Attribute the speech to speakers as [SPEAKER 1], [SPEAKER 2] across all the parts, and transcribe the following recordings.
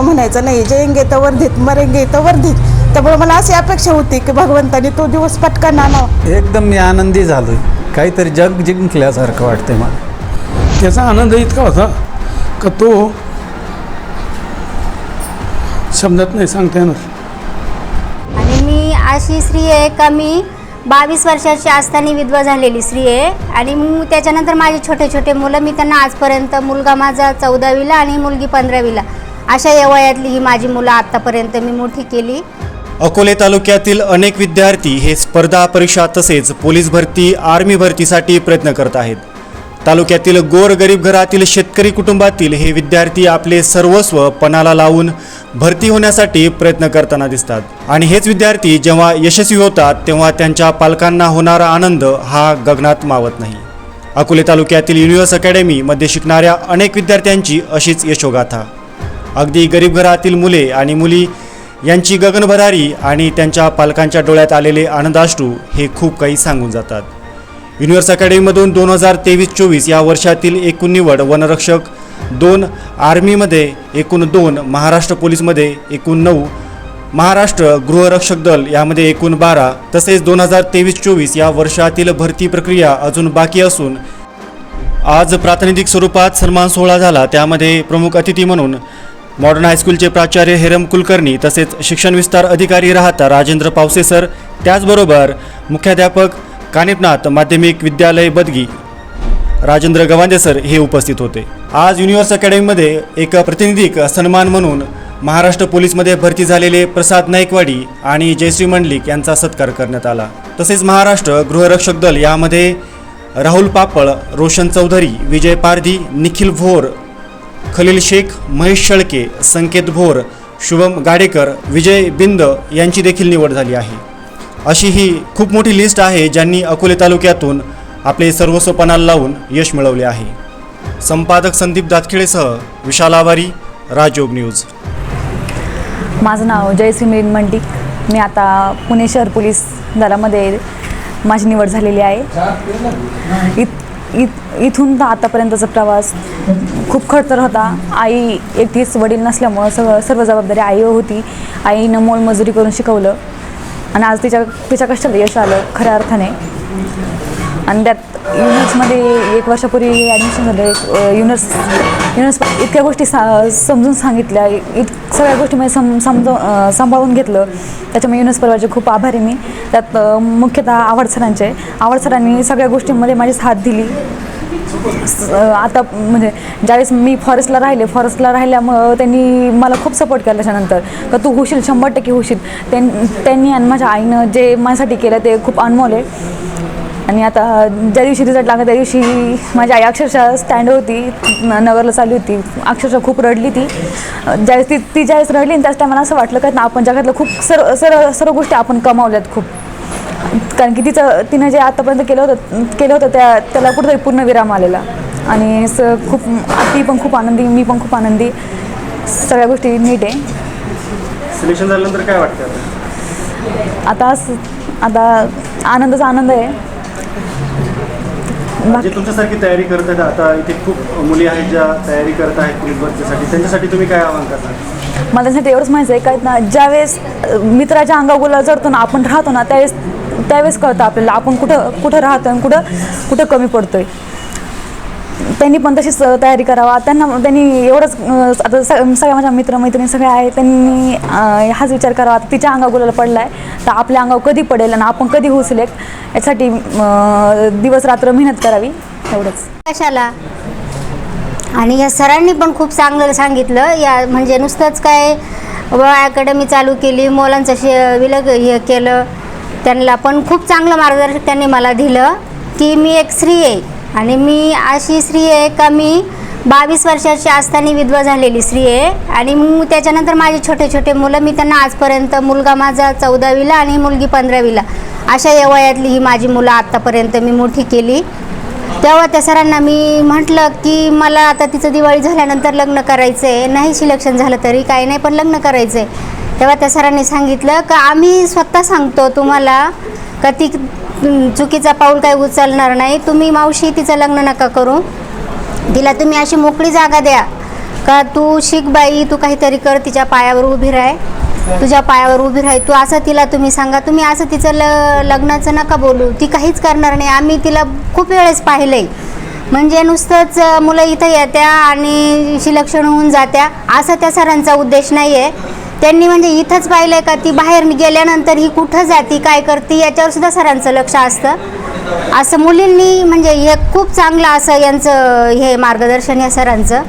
[SPEAKER 1] तो म्हणायचा नाही जेंगे तर वर्धित मरेंगे तर वर्धित. त्यामुळे मला अशी अपेक्षा होती की भगवंतानी तो दिवस पटकन आणावा.
[SPEAKER 2] एकदम मी आनंदी झालोय. काहीतरी जग जिंकल्यासारखं वाटतंय मला.
[SPEAKER 3] त्याचा आनंद इतका होता का तो शब्दात नाही सांगता येणार.
[SPEAKER 4] आणि मी अशी स्त्री आहे का मी बावीस वर्षाची असताना विधवा झालेली स्त्री आहे. आणि मग त्याच्यानंतर माझे छोटे छोटे मुलं मी त्यांना आजपर्यंत मुलगा माझा चौदावीला आणि मुलगी पंधरावीला. अशा या वयातली ही माझी मुलं आत्तापर्यंत मी मोठी केली.
[SPEAKER 5] अकोले तालुक्यातील अनेक विद्यार्थी हे स्पर्धा परीक्षा तसेच पोलीस भरती आर्मी भरतीसाठी प्रयत्न करत आहेत. तालुक्यातील गोर गरीब घरातील शेतकरी कुटुंबातील हे विद्यार्थी आपले सर्वस्व पणाला लावून भरती होण्यासाठी प्रयत्न करताना दिसतात. आणि हेच विद्यार्थी जेव्हा यशस्वी होतात तेव्हा त्यांच्या पालकांना होणारा आनंद हा गगनात मावत नाही. अकोले तालुक्यातील युनिव्हर्स अकॅडमीमध्ये शिकणाऱ्या अनेक विद्यार्थ्यांची अशीच यशोगाथा. अगदी गरीब घरातील मुले आणि मुली यांची गगनभरारी आणि त्यांच्या पालकांच्या डोळ्यात आलेले आनंदाश्रू हे खूप काही सांगून जातात. युनिव्हर्स अकॅडमीमधून दोन हजार तेवीस चोवीस या वर्षातील एकूण निवड वनरक्षक दोन आर्मीमध्ये एकूण दोन महाराष्ट्र पोलीसमध्ये एकूण नऊ महाराष्ट्र गृहरक्षक दल यामध्ये एकूण बारा तसेच दोन हजार तेवीस चोवीस या वर्षातील भरती प्रक्रिया अजून बाकी असून आज प्रातिनिधिक स्वरूपात सन्मान सोहळा झाला. त्यामध्ये प्रमुख अतिथी म्हणून मॉडर्न हायस्कूलचे प्राचार्य हेरम कुलकर्णी तसेच शिक्षण विस्तार अधिकारी राहता राजेंद्र पावसे सर. त्याचबरोबर मुख्याध्यापक कानिपनाथ माध्यमिक विद्यालय बदगी. राजेंद्र गवांदे सर हे उपस्थित होते. आज युनिव्हर्स अकॅडमीमध्ये एक प्रतिनिधिक सन्मान म्हणून महाराष्ट्र पोलीसमध्ये भरती झालेले प्रसाद नाईकवाडी आणि जयश्री मंडलिक यांचा सत्कार करण्यात आला. तसेच महाराष्ट्र गृहरक्षक दल यामध्ये राहुल पापळ रोशन चौधरी विजय पारधी निखिल भोर खलील शेख महेश शेळके संकेत भोर शुभम गाडेकर विजय बिंद यांची देखील निवड झाली आहे. अशी ही खूप मोठी लिस्ट आहे ज्यांनी अकोले तालुक्यातून आपले सर्वस्व पणाला लावून यश मिळवले आहे. संपादक संदीप दातखिळेसह विशाल आवारी राजयोग न्यूज.
[SPEAKER 6] माझं नाव जयश्री मिलिंद मंडिक मी आता पुणे शहर पोलीस दलामध्ये माझी निवड झालेली आहे. इत इत इथून तर आतापर्यंतचा प्रवास खूप खडतर होता. आई एकटीच वडील नसल्यामुळं सगळं सर्व जबाबदारी आई होती. आईनं मोलमजुरी करून शिकवलं. आणि आज तिच्या तिच्या कष्टाला यश आलं खऱ्या अर्थाने. आणि त्यात युनिट्समध्ये एक वर्षापूर्वी ॲडमिशन झालं. युनिट्स युनिट्स इतक्या गोष्टी सा समजून सांगितल्या. इत सगळ्या गोष्टी मी सम समजावून सांभाळून घेतलं. त्याच्यामुळे युनिव्हर्स परिवारचे खूप आभारी मी. त्यात मुख्यतः आवड सरांचे आवड सरांनी सगळ्या गोष्टींमध्ये माझी साथ दिली. स- आता म्हणजे ज्यावेळेस मी फॉरेस्टला राहिले फॉरेस्टला राहिल्यामुळं त्यांनी मला खूप सपोर्ट केला त्याच्यानंतर. का तू होशील शंभर टक्के होशील. त्यां त्यांनी आणि माझ्या आईनं जे माझ्यासाठी केलं ते खूप अनमोल आहे. आणि आता ज्या दिवशी रिझल्ट लागला त्या दिवशी माझी आई अक्षरशः स्टँड होती नगरला चालली होती. अक्षरशः खूप रडली ती. ज्यावेळेस ती ती ज्यावेळेस रडली त्याच टायमाला असं वाटलं का ना आपण जगातलं खूप सर्व सर्व सर्व गोष्टी आपण कमावल्यात खूप. कारण की तिचं तिनं जे आतापर्यंत केलं होतं केलं होतं त्या त्याला कुठेतरी पूर्ण विराम आलेला. आणि स खूप ती पण खूप आनंदी मी पण खूप आनंदी. सगळ्या गोष्टी नीट आहे.
[SPEAKER 5] सिलेक्शन झाल्यानंतर काय वाटतं?
[SPEAKER 6] आता आता आनंदाचा आनंद आहे.
[SPEAKER 5] जे तुमच्यासारखी तयारी करत आहेत आता इथे खूप मुली आहेत ज्या तयारी करत आहेत पोलीस भरतीसाठी त्यांच्यासाठी तुम्ही काय आवाहन करणार
[SPEAKER 6] मला त्यासाठी एवढंच माहिती आहे काय ना ज्यावेळेस मित्राच्या अंगागोला चढतो ना आपण राहतो ना त्यावेळेस त्यावेळेस कळतं आपल्याला आपण कुठं कुठं राहतो आणि कुठं कुठं कमी पडतोय. त्यांनी पण तशीच तयारी करावा. त्यांना त्यांनी एवढंच आता स सगळ्या माझ्या मित्रमैत्रिणी सगळ्या आहेत. त्यांनी हाच विचार करावा. तिच्या तिच्या अंगागोलाला पडला आहे तर आपल्या अंगावर कधी पडेल आणि आपण कधी होऊ सिलेक्ट यासाठी दिवस रात्र मेहनत करावी. एवढंच.
[SPEAKER 4] कशाला? आणि या सरांनी पण खूप चांगलं सांगितलं. या म्हणजे नुसतंच काय व अकॅडमी चालू केली मुलांचं शे विलग हे केलं. त्यांना पण खूप चांगलं मार्गदर्शक त्यांनी मला दिलं की मी एक स्त्री आहे. आणि मी अशी स्त्री आहे का मी बावीस वर्षाची असताना विधवा झालेली स्त्री आहे. आणि मग त्याच्यानंतर माझे छोटे छोटे मुलं मी त्यांना आजपर्यंत मुलगा माझा चौदावीला आणि मुलगी पंधरावीला. अशा या वयातली ही माझी मुलं आत्तापर्यंत मी मोठी केली. तेव्हा त्या सरांना मी म्हटलं की मला आता तिचं दिवाळी झाल्यानंतर लग्न करायचं आहे नाही सिलेक्शन झालं तरी काही नाही पण लग्न करायचं आहे तेव्हा त्या सरांनी सांगितलं का आम्ही स्वतः सांगतो तुम्हाला का ती चुकीचा पाऊल काही उचलणार नाही. तुम्ही मावशी तिचं लग्न नका करू. तिला तुम्ही अशी मोकळी जागा द्या. का तू शिक बाई तू काहीतरी कर तिच्या पायावर उभी राह. तुझ्या पायावर उभी राह. तू असं तिला तुम्ही सांगा. तुम्ही असं तिचं ल लग्नाचं नका बोलू. ती काहीच करणार नाही. आम्ही तिला खूप वेळेस पाहिलं आहे म्हणजे नुसतंच मुलं इथं येत्या आणि शिलक्षण होऊन जात्या. असा त्या सरांचा उद्देश नाही आहे त्यांनी म्हणजे इथंच पाहिलं आहे का ती बाहेर गेल्यानंतर ही कुठं जाती काय करते याच्यावर सुद्धा सरांचं लक्ष असतं. असं मुलींनी म्हणजे हे खूप चांगलं असं यांचं हे मार्गदर्शन या सरांचं.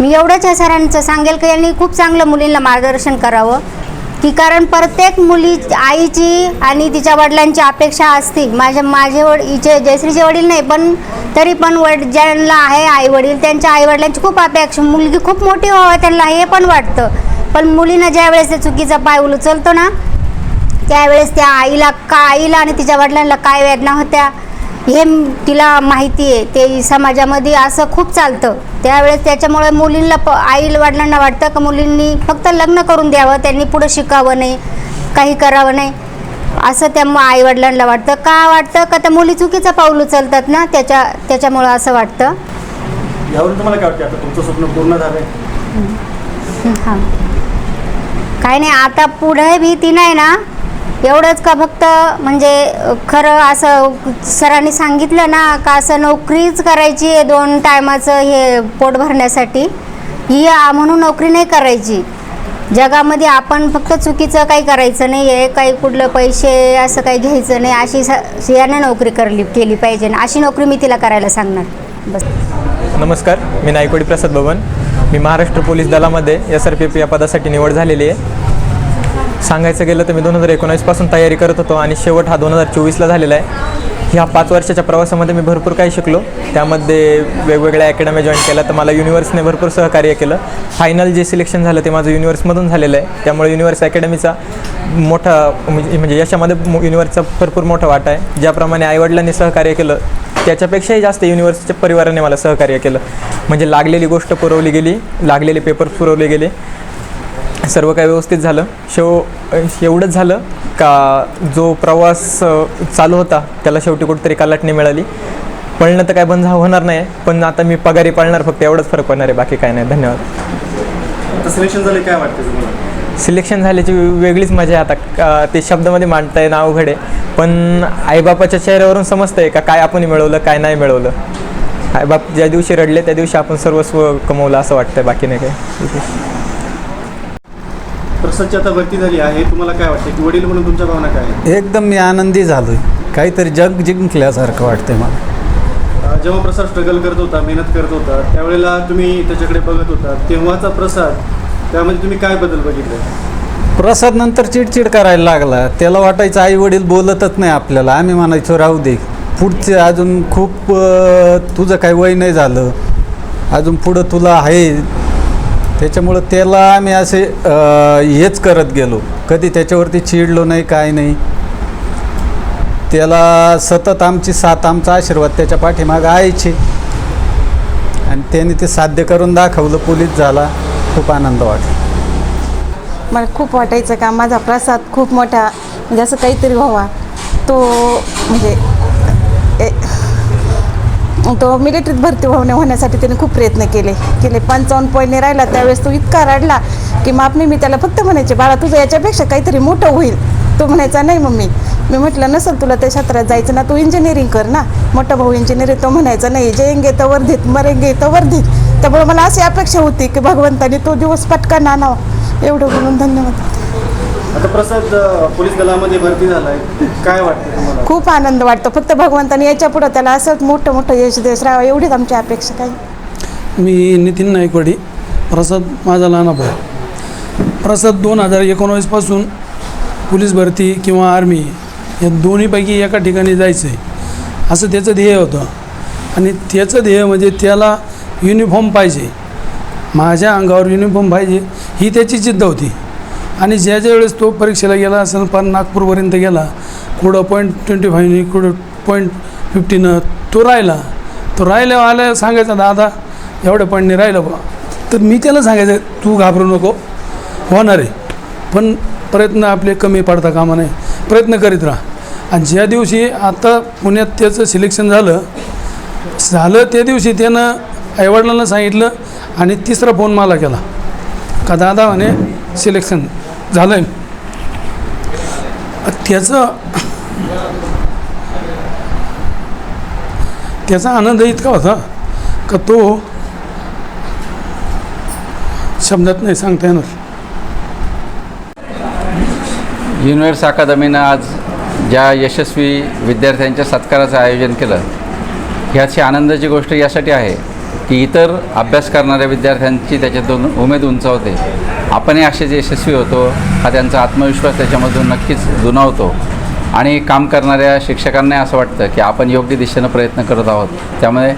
[SPEAKER 4] मी एवढंच या सरांचं सांगेल की यांनी खूप चांगलं मुलींना मार्गदर्शन करावं. की कारण प्रत्येक मुली आईची आणि तिच्या वडिलांची अपेक्षा असते. माझ्या माझे वड हिचे जयश्रीचे वडील नाही पण तरी पण वड ज्यांना आहे आई वडील त्यांच्या आई वडिलांची खूप अपेक्षा मुलगी खूप मोठी व्हावं त्यांना हे पण वाटतं. पण मुलीनं ज्यावेळेस ते चुकीचा पाय उचलतो ना त्यावेळेस त्या आईला का आईला आणि तिच्या वडिलांना काय वेदना होत्या हे तिला माहिती आहे. ते समाजामध्ये असं खूप चालतं. त्यावेळेस त्याच्यामुळे मुलींना प आई वडिलांना वाटतं का मुलींनी फक्त लग्न करून द्यावं त्यांनी पुढं शिकावं नाही काही करावं नाही. असं त्या आई वडिलांना वाटतं. का वाटतं? का त्या मुली चुकीचं पाऊल उचलतात ना? त्याच्या त्याच्यामुळं असं वाटतं.
[SPEAKER 5] यावरून तुम्हाला काय वाटतं? आता तुमचं स्वप्न पूर्ण झालंय.
[SPEAKER 4] हां. काही नाही आता पुढे भीती नाही ना. एवढंच का फक्त म्हणजे खरं असं सरांनी सांगितलं ना का असं नोकरीच करायची आहे दोन टायमाचं हे पोट भरण्यासाठी. ही म्हणून नोकरी नाही करायची. जगामध्ये आपण फक्त चुकीचं काही करायचं नाही आहे काही कुठलं पैसे असं काही घ्यायचं नाही अशी स याने नोकरी करली केली पाहिजे. अशी नोकरी मी तिला करायला सांगणार. बस.
[SPEAKER 7] नमस्कार मी नायकोडी प्रसाद भवन. मी महाराष्ट्र पोलीस दलामध्ये एस आर पी एफ या पदासाठी निवड झालेली आहे. सांगायचं गेलं तर मी दोन हजार एकोणावीसपासून तयारी करत होतो आणि शेवट हा दोन हजार चोवीसला झालेला आहे. ह्या पाच वर्षाच्या प्रवासामध्ये मी भरपूर काही शिकलो. त्यामध्ये वेगवेगळ्या अकॅडमी जॉईन केल्या तर मला युनिवर्सने भरपूर सहकार्य केलं. फायनल जे सिलेक्शन झालं ते माझं युनिव्हर्समधून झालेलं आहे. त्यामुळे युनिव्हर्स अकॅडमीचा मोठा म्हणजे म्हणजे यशामध्ये युनिव्हर्सचा भरपूर मोठा वाटा आहे. ज्याप्रमाणे आईवडिलांनी सहकार्य केलं त्याच्यापेक्षाही जास्त युनिव्हर्सिटीच्या परिवाराने मला सहकार्य केलं. म्हणजे लागलेली गोष्ट पुरवली गेली लागलेले पेपर पुरवले गेले. सर्व काही व्यवस्थित झालं. शेव एवढंच झालं का जो प्रवास चालू होता त्याला शेवटी कुठेतरी कलाटणी मिळाली. पळणं तर काय बंद होणार नाही पण आता मी पगारी पाळणार फक्त एवढंच फरक पडणार आहे बाकी काय नाही. धन्यवाद.
[SPEAKER 5] आता सिलेक्शन झालं काय वाटतं तुम्हाला?
[SPEAKER 7] सिलेक्शन झाल्याची वेगळीच मजा आहे आता. का- ते शब्दामध्ये मांडता येणं अवघड आहे. पण आईबापाच्या चेहऱ्यावरून समजतंय का काय आपण मिळवलं काय नाही मिळवलं. आईबाप ज्या दिवशी रडले त्या दिवशी आपण सर्वस्व कमवलं असं वाटतंय बाकी नाही काय
[SPEAKER 5] प्रसादची आता भरती झाली आहे. तुम्हाला काय वाटतं की वडील म्हणून तुमच्या भावना काय?
[SPEAKER 2] एकदम मी आनंदी झालो आहे काहीतरी जग जिंकल्यासारखं वाटतंय मला.
[SPEAKER 5] जेव्हा प्रसाद स्ट्रगल करत होता मेहनत करत होता त्यावेळेला तुम्ही त्याच्याकडे बघत होता. तेव्हाचा प्रसाद त्यामध्ये तुम्ही काय बदल बघितले?
[SPEAKER 2] प्रसाद नंतर चिडचिड करायला लागला. त्याला वाटायचं आई वडील बोलतच नाही आपल्याला. आम्ही म्हणायचो राहू दे. पुढचे अजून खूप तुझं काही वय नाही झालं. अजून पुढं तुला आहे. त्याच्यामुळं त्याला आम्ही असे हेच करत गेलो. कधी त्याच्यावरती चिडलो नाही काय नाही. त्याला सतत आमची साथ आमचा आशीर्वाद त्याच्या पाठीमागं आहेचे आणि त्याने ते साध्य करून दाखवलं पोलीस झाला. खूप आनंद वाटला.
[SPEAKER 1] मला खूप वाटायचं का माझा प्रसाद खूप मोठा म्हणजे असं काहीतरी व्हावा. तो म्हणजे ए- तो मिलिटरीत भरती होणे होण्यासाठी त्याने खूप प्रयत्न केले. केले. पंचावन्न पॉईंटने राहिला. त्यावेळेस तो इतका रडला की मापने मी त्याला फक्त म्हणायचे बाळा तुझं याच्यापेक्षा काहीतरी मोठं होईल. तो म्हणायचा नाही मम्मी मी म्हटलं नसेल तुला त्या क्षेत्रात जायचं ना तू इंजिनिअरिंग कर ना. मोठा भाऊ इंजिनिअरिंग तो म्हणायचा नाही जेंगे तर वर्धित मरेंगे तर वर्धित. त्यामुळे मला अशी अपेक्षा होती की भगवंताने तो दिवस पटकन आणावा. एवढं बोलून धन्यवाद.
[SPEAKER 5] आता प्रसाद पोलीस दलामध्ये भरती झालाय. काय वाटतं तुम्हाला?
[SPEAKER 1] खूप आनंद वाटतो. फक्त भगवंताने याच्या पुढं त्याला असंच मोठं मोठं यश देश राहावं एवढीच आमची अपेक्षा काही.
[SPEAKER 3] मी नितीन नायकवाडी प्रसाद माझा लहान भाऊ. प्रसाद दोन हजार एकोणावीसपासून पोलीस भरती किंवा आर्मी या दोन्हीपैकी एका ठिकाणी जायचं आहे असं त्याचं ध्येय होतं. आणि त्याचं ध्येय म्हणजे त्याला युनिफॉर्म पाहिजे. माझ्या अंगावर युनिफॉर्म पाहिजे ही त्याची जिद्द होती. आणि ज्या ज्या वेळेस तो परीक्षेला गेला असेल पण नागपूरपर्यंत गेला कुठं पॉईंट ट्वेंटी फाईव्हनी कुठं पॉईंट फिफ्टीनं तो राहिला. तो राहिल्या आल्या सांगायचा दादा एवढ्या पॉईंटने राहिलं बा तर मी त्याला सांगायचं तू घाबरू नको होणार आहे. पण प्रयत्न आपले कमी पडता कामा नाही प्रयत्न करीत राहा. आणि ज्या दिवशी आता पुण्यात त्याचं सिलेक्शन झालं झालं त्या दिवशी त्यानं आईवडिलांना सांगितलं आणि तिसरा फोन मला केला. का दादा म्हणे सिलेक्शन झालं आहे त्याचं त्याचा आनंद इतका होता का तो शब्दात नाही सांगता येणार.
[SPEAKER 8] युनिव्हर्स अकादमीनं आज ज्या यशस्वी विद्यार्थ्यांच्या सत्काराचं आयोजन केलं ह्याची आनंदाची गोष्ट यासाठी आहे की इतर अभ्यास करणाऱ्या विद्यार्थ्यांची त्याच्यातून उमेद उंचावते. आपणही असेच यशस्वी होतो हा त्यांचा आत्मविश्वास त्याच्यामधून नक्कीच दुणावतो. आणि काम करणाऱ्या शिक्षकांनाही असं वाटतं की आपण योग्य दिशेनं प्रयत्न करत आहोत. त्यामुळे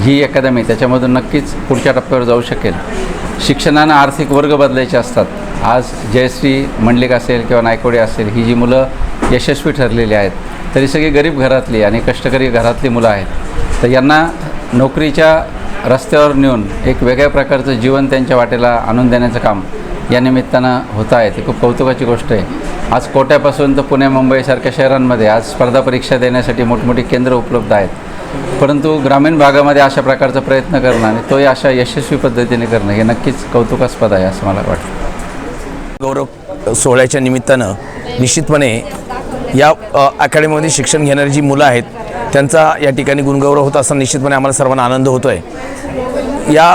[SPEAKER 8] ही अकादमी त्याच्यामधून नक्कीच पुढच्या टप्प्यावर जाऊ शकेल. शिक्षणानं आर्थिक वर्ग बदलायचे असतात. आज जयश्री मंडलिक असेल किंवा नायकोडे असेल ही जी मुलं यशस्वी ठरलेली आहेत तरी सगळी गरीब घरातली आणि कष्टकरी घरातली मुलं आहेत. तर यांना नोकरीच्या रस्त्यावर नेऊन एक वेगळ्या प्रकारचं जीवन त्यांच्या वाटेला आणून देण्याचं काम या निमित्तानं होत आहे. ती खूप कौतुकाची गोष्ट आहे. आज कोट्यापासून तर पुणे मुंबईसारख्या शहरांमध्ये आज स्पर्धा परीक्षा देण्यासाठी मोठमोठी केंद्र उपलब्ध आहेत. परंतु ग्रामीण भागामध्ये अशा प्रकारचा प्रयत्न करणं आणि तोही अशा यशस्वी पद्धतीने करणं हे नक्कीच कौतुकास्पद आहे असं मला वाटतं.
[SPEAKER 9] गौरव सोहळ्याच्या निमित्तानं निश्चितपणे या अकॅडमीमध्ये शिक्षण घेणारी जी मुलं आहेत त्यांचा या ठिकाणी गुणगौरव होत असताना निश्चितपणे आम्हाला सर्वांना आनंद होतो आहे या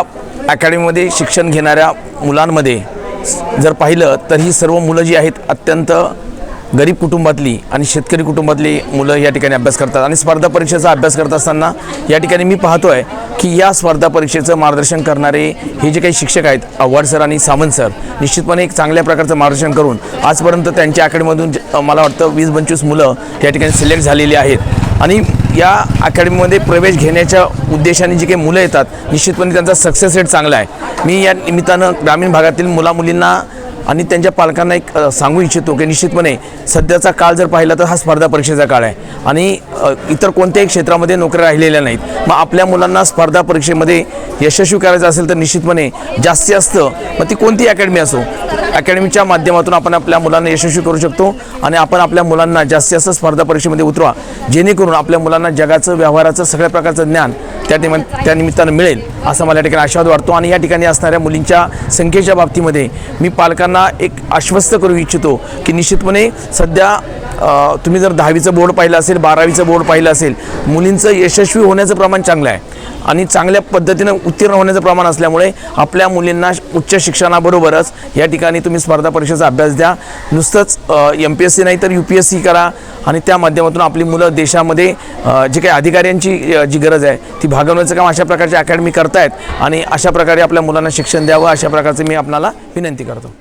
[SPEAKER 9] अकॅडमीमध्ये शिक्षण घेणाऱ्या मुलांमध्ये जर पाहिलं तर ही सर्व मुलं जी आहेत अत्यंत गरीब कुटुंबातली आणि शेतकरी कुटुंबातली मुलं या ठिकाणी अभ्यास करतात आणि स्पर्धा परीक्षेचा अभ्यास करत असताना या ठिकाणी मी पाहतो आहे की या स्पर्धा परीक्षेचं मार्गदर्शन करणारे हे जे काही शिक्षक आहेत आव्हाड सर आणि सामंत सर निश्चितपणे एक चांगल्या प्रकारचं मार्गदर्शन करून आजपर्यंत त्यांच्या अकॅडमीमधून मला वाटतं वीस पंचवीस मुलं या ठिकाणी सिलेक्ट झालेली आहेत. आणि या अकॅडमीमध्ये प्रवेश घेण्याच्या उद्देशाने जी काही मुलं येतात निश्चितपणे त्यांचा सक्सेस रेट चांगला आहे. मी या निमित्तानं ग्रामीण भागातील मुलामुलींना आणि त्यांच्या पालकांना एक सांगू इच्छितो की निश्चितपणे सध्याचा काळ जर पाहिला तर हा स्पर्धा परीक्षेचा काळ आहे. आणि इतर कोणत्याही क्षेत्रामध्ये नोकऱ्या राहिलेल्या नाहीत. मग आपल्या मुलांना स्पर्धा परीक्षेमध्ये यशस्वी करायचं असेल तर निश्चितपणे जास्तीत जास्त मग ती कोणती अकॅडमी असो? अकॅडमीच्या माध्यमातून आपण आपल्या मुलांना यशस्वी करू शकतो आणि आपण आपल्या मुलांना जास्तीत जास्त स्पर्धा परीक्षेमध्ये उतरवा. जेणेकरून आपल्या मुलांना जगाचं व्यवहाराचं सगळ्या प्रकारचं ज्ञान त्या निमित्त त्या निमित्तानं मिळेल असा मला या ठिकाणी आशावाद वाटतो. आणि या ठिकाणी असणाऱ्या मुलींच्या संख्येच्या बाबतीमध्ये मी पालकांना एक आश्वस्त करू इच्छितो की निश्चितपणे सध्या तुम्ही जर दहावीचं बोर्ड पाहिलं असेल बारावीचं बोर्ड पाहिलं असेल मुलींचं यशस्वी होण्याचं प्रमाण चांगलं आहे. आणि चांगल्या पद्धतीनं उत्तीर्ण होण्याचं प्रमाण असल्यामुळे आपल्या मुलींना उच्च शिक्षणाबरोबरच या ठिकाणी तुम्ही स्पर्धा परीक्षेचा अभ्यास द्या. नुसतंच एम पी एस सी नाही तर यू पी एस सी करा आणि त्या माध्यमातून आपली मुलं देशामध्ये जी काही अधिकाऱ्यांची जी गरज आहे ती भागवण्याचं काम अशा प्रकारच्या अकॅडमी करतायत आणि अशा प्रकारे आपल्या मुलांना शिक्षण द्यावं अशा प्रकारचं मी आपणाला विनंती करतो.